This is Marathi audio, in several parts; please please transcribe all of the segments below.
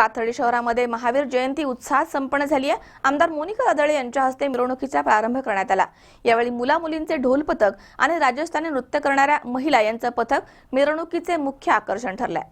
पाथर्डी शहरामध्ये महावीर जयंती उत्साहात संपन्न झाली आहे. आमदार मोनिका रादळे यांच्या हस्ते मिरवणुकीचा प्रारंभ करण्यात आला. यावेळी मुला मुलींचे ढोल पथक आणि राजस्थानी नृत्य करणाऱ्या महिला यांचं पथक मिरवणुकीचे मुख्य आकर्षण ठरलंय.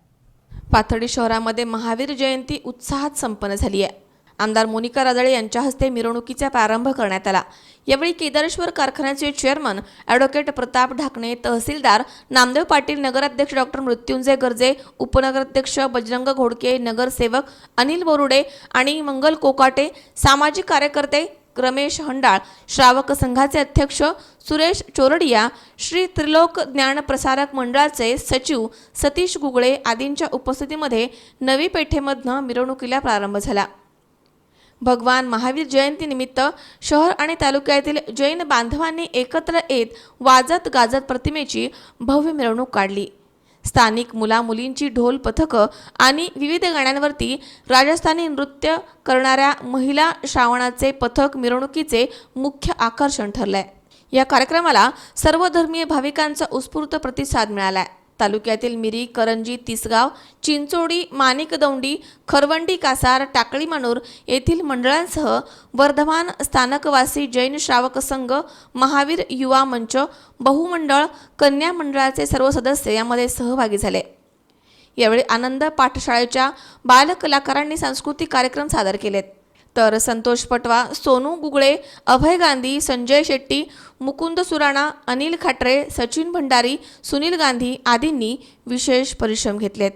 पाथर्डी शहरामध्ये महावीर जयंती उत्साहात संपन्न झाली आहे. आमदार मोनिका राजळे यांच्या हस्ते मिरवणुकीचा प्रारंभ करण्यात आला. यावेळी केदारेश्वर कारखान्याचे चेअरमन ॲडव्होकेट प्रताप ढाकणे तहसीलदार नामदेव पाटील नगराध्यक्ष डॉक्टर मृत्युंजय गर्जे उपनगराध्यक्ष बजरंग घोडके नगरसेवक अनिल बोरुडे आणि मंगल कोकाटे सामाजिक कार्यकर्ते रमेश हंडाळ श्रावक संघाचे अध्यक्ष सुरेश चोरडिया श्री त्रिलोक ज्ञान प्रसारक मंडळाचे सचिव सतीश गुगळे आदींच्या उपस्थितीमध्ये नवी पेठेमधनं मिरवणुकीला प्रारंभ झाला. भगवान महावीर जयंतीनिमित्त शहर आणि तालुक्यातील जैन बांधवांनी एकत्र येत वाजत गाजत प्रतिमेची भव्य मिरवणूक काढली. स्थानिक मुला मुलींची ढोल पथकं आणि विविध गाण्यांवरती राजस्थानी नृत्य करणाऱ्या महिला श्रावणाचे पथक मिरवणुकीचे मुख्य आकर्षण ठरलंय. या कार्यक्रमाला सर्वधर्मीय भाविकांचा उत्स्फूर्त प्रतिसाद मिळालाय. तालुक्यातील मिरी करंजी तिसगाव चिंचोडी माणिकदौंडी खरवंडी कासार टाकळी मानूर येथील मंडळांसह वर्धमान स्थानकवासी जैन श्रावक संघ महावीर युवा मंच बहुमंडळ कन्या मंडळाचे सर्व सदस्य यामध्ये सहभागी झाले. यावेळी आनंद पाठशाळेच्या बालकलाकारांनी सांस्कृतिक कार्यक्रम सादर केलेत. तर संतोष पटवा सोनू गुगळे अभय गांधी संजय शेट्टी मुकुंद सुराणा अनिल खाटरे सचिन भंडारी सुनील गांधी आदींनी विशेष परिश्रम घेतलेत.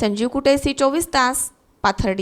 संजीव कुटे सी चोवीस तास पाथर्डी.